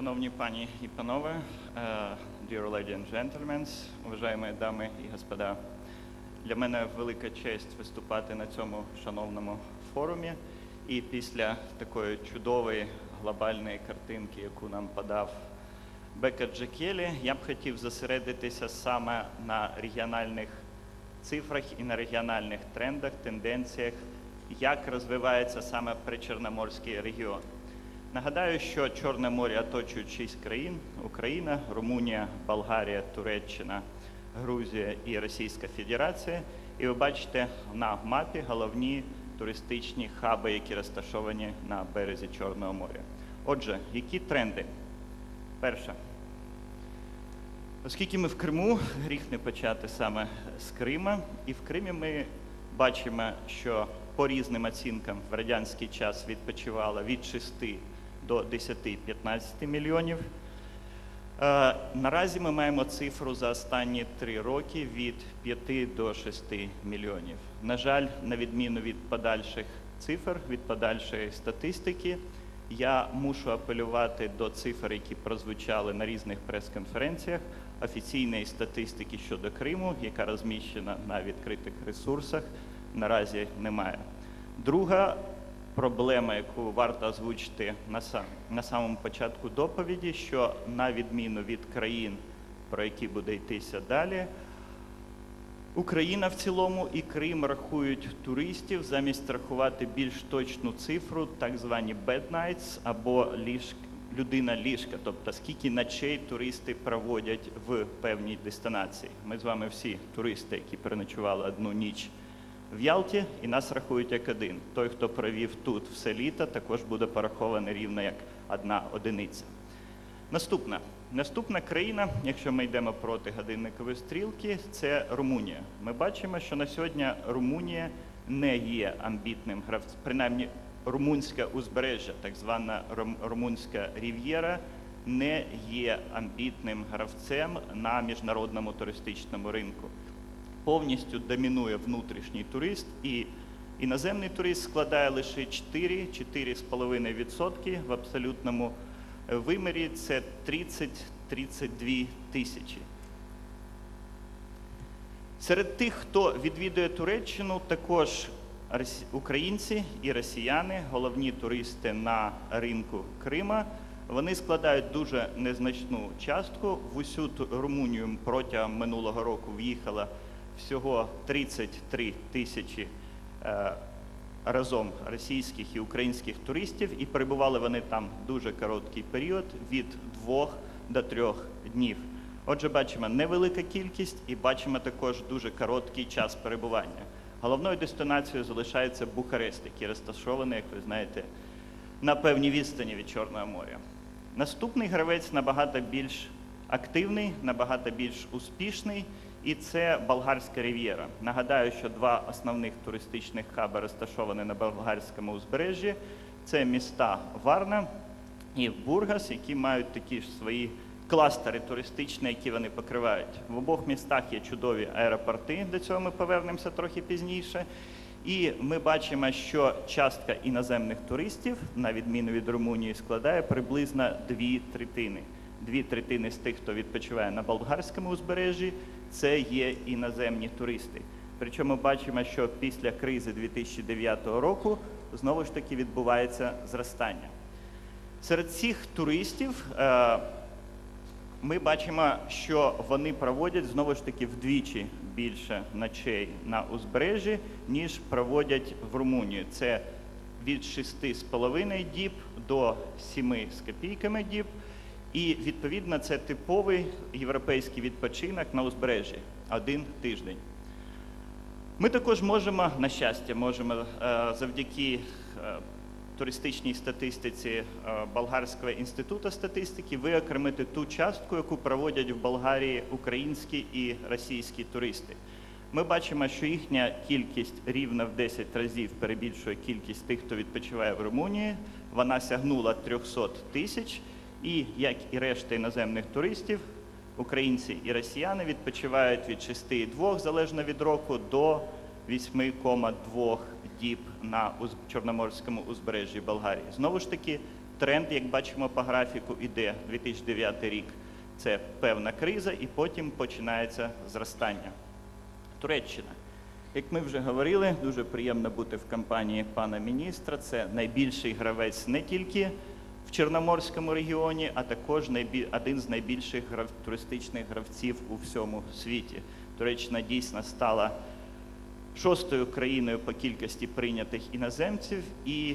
Шановні пані і панове, е, dear ladies and gentlemen, уважаємо дами і господа, для мене велика честь виступати на цьому шановному форумі. І після такої чудової глобальної картинки, яку нам подав Бека Джекелі, я б хотів зосередитися саме на регіональних цифрах і на регіональних трендах, тенденціях, як розвивається саме причорноморський регіон. Нагадаю, що Чорне море оточують шість країн: Україна, Румунія, Болгарія, Туреччина, Грузія і Російська Федерація. І ви бачите на мапі головні туристичні хаби, які розташовані на березі Чорного моря. Отже, які тренди? Перше. Оскільки ми в Криму, гріх не почати саме з Крима, і в Кримі ми бачимо, що по різним оцінкам в радянський час відпочивало від 6 до 10-15 мільйонів. Е, Наразі ми маємо цифру за останні три роки від 5 до 6 мільйонів. На жаль, на відміну від подальших цифр, від подальшої статистики, я мушу апелювати до цифр, які прозвучали на різних прес-конференціях, офіційної статистики щодо Криму, яка розміщена на відкритих ресурсах, наразі немає. Друга проблема, яку варто озвучити на, сам, на самому початку доповіді, що на відміну від країн, про які буде йтися далі, Україна в цілому і Крим рахують туристів замість рахувати більш точну цифру, так звані bed nights або ліжк, людина ліжка, тобто скільки ночей туристи проводять в певній дестинації. Ми з вами всі туристи, які переночували одну ніч в Ялті, і нас рахують як один. Той, хто провів тут все літо, також буде порахований рівно як одна одиниця. Наступна. Наступна країна, якщо ми йдемо проти годинникової стрілки, це Румунія. Ми бачимо, що на сьогодні Румунія не є амбітним гравцем, принаймні румунське узбережжя, так звана рум- румунська рів'єра, не є амбітним гравцем на міжнародному туристичному ринку. Повністю домінує внутрішній турист, і іноземний турист складає лише 4-4,5% в абсолютному е, вимірі це 30-32 тисячі. Серед тих, хто відвідує Туреччину, також українці і росіяни, головні туристи на ринку Крима. Вони складають дуже незначну частку. В усю Румунію протягом минулого року в'їхало всього 33 тисячі е, разом російських і українських туристів, і перебували вони там дуже короткий період від двох до трьох днів. Отже, бачимо невелика кількість і бачимо також дуже короткий час перебування. Головною дестинацією залишається Бухарест, який розташований, як ви знаєте, на певній відстані від Чорного моря. Наступний гравець набагато більш активний, набагато більш успішний, і це Болгарська рів'єра. Нагадаю, що два основних туристичних хаби розташовані на болгарському узбережжі. Це міста Варна і Бургас, які мають такі ж свої кластери туристичні, які вони покривають. В обох містах є чудові аеропорти, до цього ми повернемося трохи пізніше. І ми бачимо, що частка іноземних туристів, на відміну від Румунії, складає приблизно дві третини. Дві третини з тих, хто відпочиває на болгарському узбережжі, це є іноземні туристи. Причому бачимо, що після кризи 2009 року знову ж таки відбувається зростання. Серед цих туристів е, ми бачимо, що вони проводять знову ж таки вдвічі більше ночей на узбережжі, ніж проводять в Румунії. Це від 6,5 діб до 7 з копійками діб. І відповідно це типовий європейський відпочинок на узбережжі один тиждень. Ми також можемо, на щастя, можемо е, завдяки е, туристичній статистиці е, Болгарського інституту статистики виокремити ту частку, яку проводять в Болгарії українські і російські туристи. Ми бачимо, що їхня кількість рівно в 10 разів перебільшує кількість тих, хто відпочиває в Румунії. Вона сягнула 300 тисяч, і як і решта іноземних туристів, українці і росіяни відпочивають від 6,2 залежно від року до 8,2 діб на Чорноморському узбережжі Болгарії. Знову ж таки, тренд, як бачимо по графіку, іде 2009 рік. Це певна криза, і потім починається зростання. Туреччина. Як ми вже говорили, дуже приємно бути в компанії пана міністра. Це найбільший гравець не тільки Чорноморському регіоні, а також один з найбільших туристичних гравців у всьому світі. Туреччина дійсно стала шостою країною по кількості прийнятих іноземців і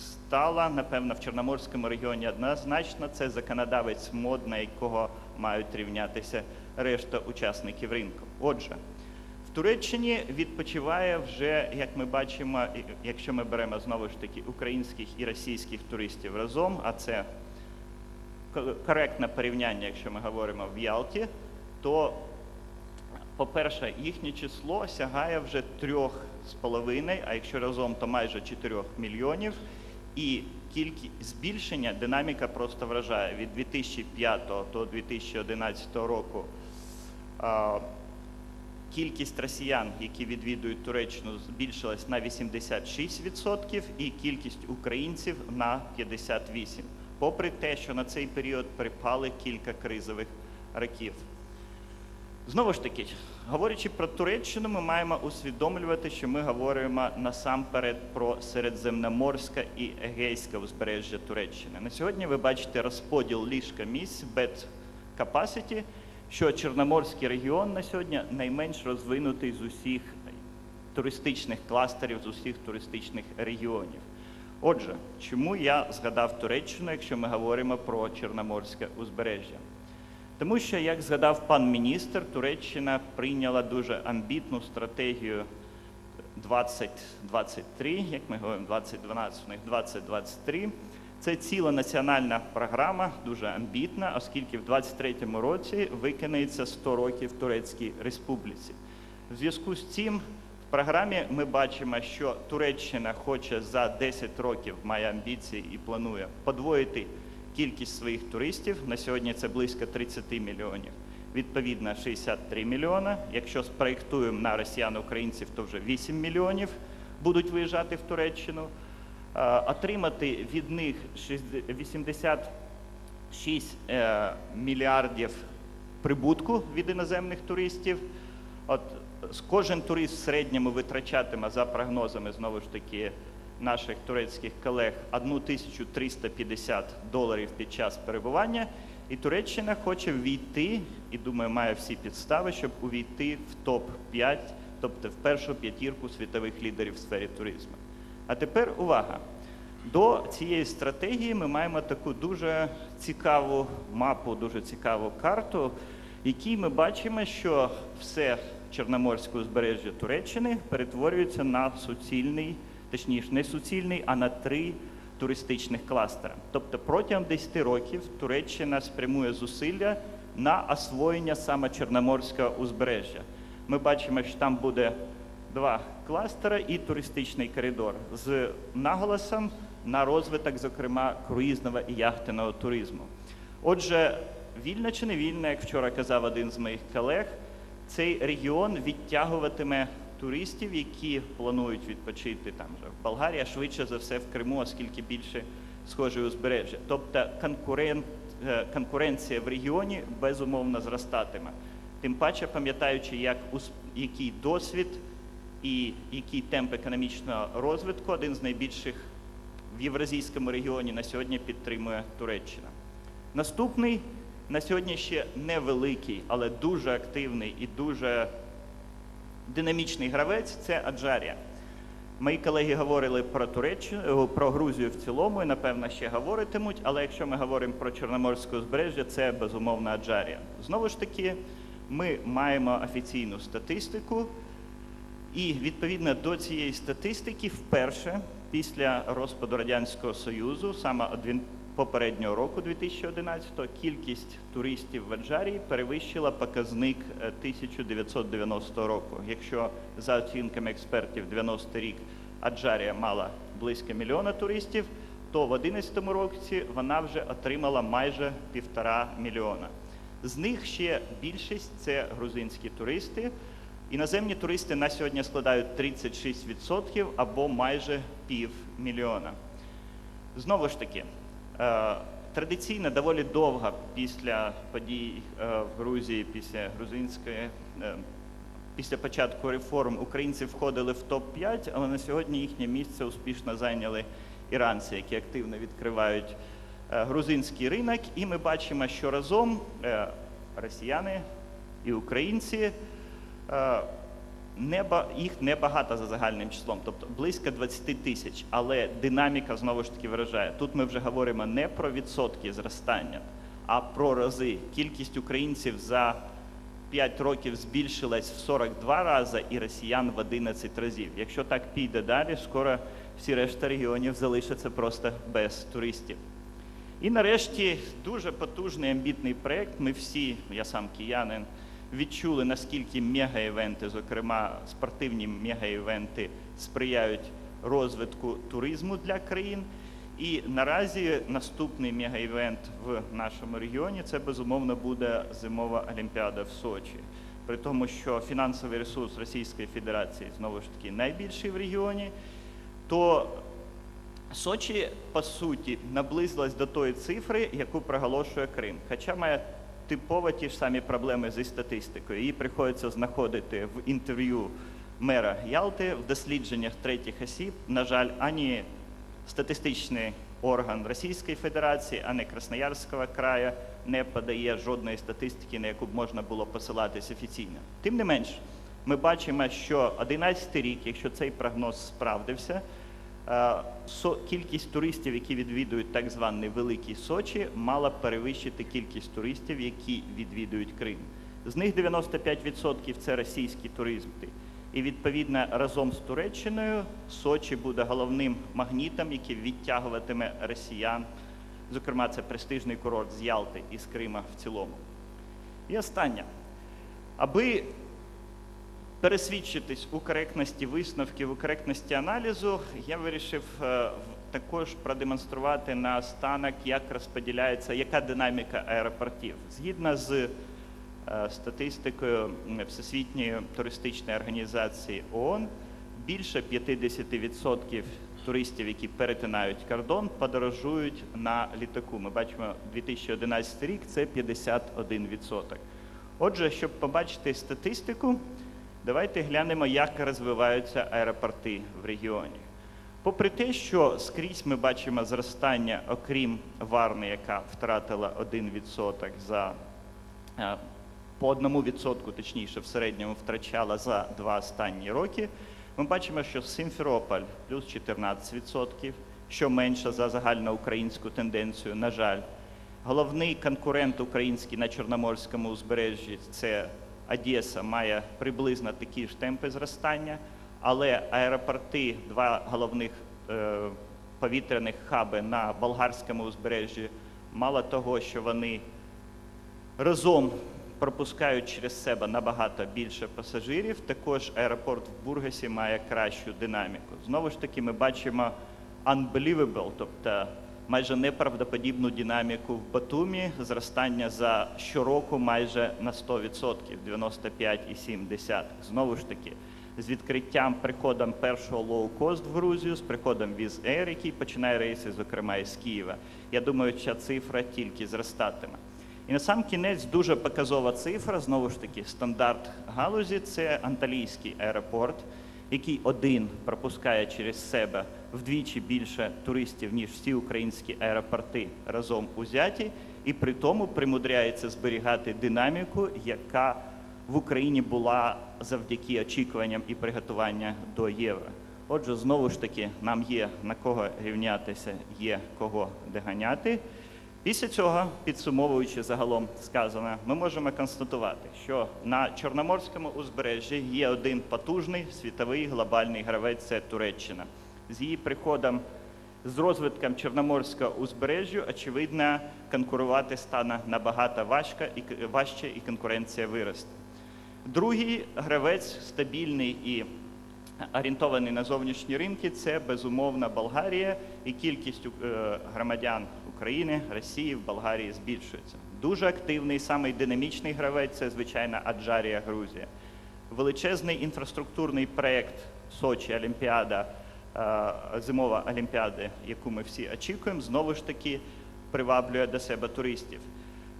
стала, напевно, в Чорноморському регіоні однозначно. Це законодавець мод, на якого мають рівнятися решта учасників ринку. Отже, Туреччині відпочиває вже, як ми бачимо, якщо ми беремо знову ж таки українських і російських туристів разом, а це коректне порівняння, якщо ми говоримо в Ялті, то, по-перше, їхнє число сягає вже трьох з половиною, а якщо разом, то майже 4 мільйонів. І кількість збільшення, динаміка просто вражає від 2005 до 2011 року. Кількість росіян, які відвідують Туреччину, збільшилась на 86% і кількість українців на 58%, попри те, що на цей період припали кілька кризових років. Знову ж таки, говорячи про Туреччину, ми маємо усвідомлювати, що ми говоримо насамперед про середземноморське і егейське узбережжя Туреччини. На сьогодні ви бачите розподіл ліжка місць bed capacity, що Чорноморський регіон на сьогодні найменш розвинутий з усіх туристичних кластерів, з усіх туристичних регіонів. Отже, чому я згадав Туреччину, якщо ми говоримо про Чорноморське узбережжя? Тому що, як згадав пан міністр, Туреччина прийняла дуже амбітну стратегію 2023, як ми говоримо, 2012, у них 2023. Це ціла національна програма, дуже амбітна, оскільки в 2023 році виконається 100 років Турецькій Республіці. В зв'язку з цим в програмі ми бачимо, що Туреччина хоче за 10 років має амбіції і планує подвоїти кількість своїх туристів. На сьогодні це близько 30 мільйонів. Відповідно, 63 мільйона. Якщо спроєктуємо на росіян-українців, то вже 8 мільйонів будуть виїжджати в Туреччину. Е, Отримати від них 60 6 е, мільярдів прибутку від іноземних туристів. От кожен турист в середньому витрачатиме за прогнозами знову ж таки наших турецьких колег 1350 доларів під час перебування. І Туреччина хоче ввійти, і думаю, має всі підстави, щоб увійти в топ 5 тобто в першу п'ятірку світових лідерів в сфері туризму. А тепер увага. До цієї стратегії ми маємо таку дуже цікаву мапу, дуже цікаву карту, в якій ми бачимо, що все Чорноморське узбережжя Туреччини перетворюється на суцільний, точніше, не суцільний, а на три туристичних кластера. Тобто протягом 10 років Туреччина спрямує зусилля на освоєння саме Чорноморського узбережжя. Ми бачимо, що там буде два кластери і туристичний коридор з наголосом на розвиток, зокрема, круїзного і яхтенного туризму. Отже, вільно чи не вільно, як вчора казав один з моїх колег, цей регіон відтягуватиме туристів, які планують відпочити там же в Болгарії, а швидше за все в Криму, оскільки більше схоже узбережжя. Тобто конкурент, е, конкуренція в регіоні безумовно зростатиме. Тим паче, пам'ятаючи, як який досвід і який темп економічного розвитку один з найбільших в євразійському регіоні на сьогодні підтримує Туреччина. Наступний на сьогодні ще невеликий, але дуже активний і дуже динамічний гравець це Аджарія. Мої колеги говорили про Туреччину, про Грузію в цілому, і напевно ще говоритимуть. Але якщо ми говоримо про Чорноморське узбережжя, це безумовно Аджарія. Знову ж таки, ми маємо офіційну статистику, і відповідно до цієї статистики, вперше після розпаду Радянського Союзу, саме попереднього року, 2011, кількість туристів в Аджарії перевищила показник е, 1990 року. Якщо за оцінками експертів 90 рік Аджарія мала близько мільйона туристів, то в 2011 році вона вже отримала майже півтора мільйона. З них ще більшість це грузинські туристи. Іноземні туристи на сьогодні складають 36% або майже півмільйона. Знову ж таки, Е, Традиційно доволі довго після подій е, в Грузії, після грузинської, е, після початку реформ українці входили в топ-5, але на сьогодні їхнє місце успішно зайняли іранці, які активно відкривають грузинський ринок. І ми бачимо, що разом росіяни і українці. Е, Неба їх небагато за загальним числом, тобто близько 20 тисяч. Але динаміка знову ж таки виражає. Тут ми вже говоримо не про відсотки зростання, а про рази. Кількість українців за 5 років збільшилась в 42 рази і росіян в 11 разів. Якщо так піде далі, скоро всі решта регіонів залишаться просто без туристів. І нарешті дуже потужний амбітний проєкт. Ми всі, я сам киянин, відчули, наскільки мегаівенти, зокрема спортивні мегаівенти, сприяють розвитку туризму для країн. І наразі наступний мегаівент в нашому регіоні це безумовно буде зимова олімпіада в Сочі. При тому, що фінансовий ресурс Російської Федерації знову ж таки найбільший в регіоні, то Сочі, по суті, наблизилась до тої цифри, яку проголошує Крим. Хоча має типово ті ж самі проблеми зі статистикою. Її приходиться знаходити в інтерв'ю мера Ялти, в дослідженнях третіх осіб. На жаль, ані статистичний орган Російської Федерації, ані Красноярського краю не подає жодної статистики, на яку б можна було посилатись офіційно. Тим не менш, ми бачимо, що 11 рік, якщо цей прогноз справдився, Кількість туристів, які відвідують так званий Великий Сочі, мала перевищити кількість туристів, які відвідують Крим. З них 95% це російські туристи. І відповідно разом з Туреччиною Сочі буде головним магнітом, який відтягуватиме росіян. Зокрема, це престижний курорт з Ялти і з Крима в цілому. І останнє. Аби пересвідчитись у коректності висновків, у коректності аналізу, я вирішив е, також продемонструвати на останок, як розподіляється, яка динаміка аеропортів. Згідно з е, статистикою Всесвітньої туристичної організації ООН, більше 50% туристів, які перетинають кордон, подорожують на літаку. Ми бачимо 2011 рік це 51%. Отже, щоб побачити статистику, давайте глянемо, як розвиваються аеропорти в регіоні. Попри те, що скрізь ми бачимо зростання, окрім Варни, яка втратила 1% за е, по одному відсотку, точніше, в середньому втрачала за два останні роки. Ми бачимо, що Симферополь плюс 14%, що менше за загальноукраїнську тенденцію, на жаль. Головний конкурент український на Чорноморському узбережжі це Одеса, має приблизно такі ж темпи зростання, але аеропорти, два головних е, повітряних хаби на болгарському узбережжі, мало того, що вони разом пропускають через себе набагато більше пасажирів. Також аеропорт в Бургасі має кращу динаміку. Знову ж таки, ми бачимо unbelievable, тобто майже неправдоподібну динаміку в Батумі, зростання за щороку майже на 100%, 95,7. Знову ж таки, з відкриттям приходом першого лоу-кост в Грузію, з приходом Wizz Air, який починає рейси, зокрема із Києва. Я думаю, ця цифра тільки зростатиме. І на сам кінець дуже показова цифра, знову ж таки, стандарт галузі це Анталійський аеропорт, який один пропускає через себе вдвічі більше туристів, ніж всі українські аеропорти разом узяті, і при тому примудряється зберігати динаміку, яка в Україні була завдяки очікуванням і приготуванням до євро. Отже, знову ж таки, нам є на кого рівнятися, є кого доганяти. Після цього, підсумовуючи загалом сказане, ми можемо констатувати, що на Чорноморському узбережжі є один потужний світовий глобальний гравець це Туреччина. З її приходом, з розвитком Чорноморського узбережжя, очевидно, конкурувати стане набагато важко і важче, і конкуренція виросте. Другий гравець стабільний і орієнтований на зовнішні ринки це безумовно Болгарія, і кількість е, громадян України, Росії в Болгарії збільшується. Дуже активний, самий динамічний гравець це звичайно Аджарія, Грузія. Величезний інфраструктурний проєкт Сочі, Олімпіада, е, зимова Олімпіада, яку ми всі очікуємо, знову ж таки приваблює до себе туристів.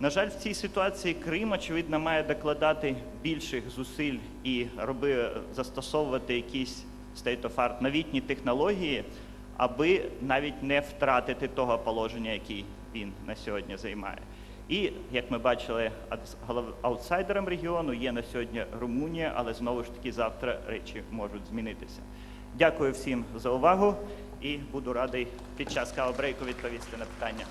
На жаль, в цій ситуації Крим, очевидно, має докладати більших зусиль і роби, застосовувати якісь state of art, новітні технології, аби навіть не втратити того положення, який він на сьогодні займає. І як ми бачили, аутсайдером регіону є на сьогодні Румунія, але знову ж таки завтра речі можуть змінитися. Дякую всім за увагу і буду радий під час кавабрейку відповісти на питання.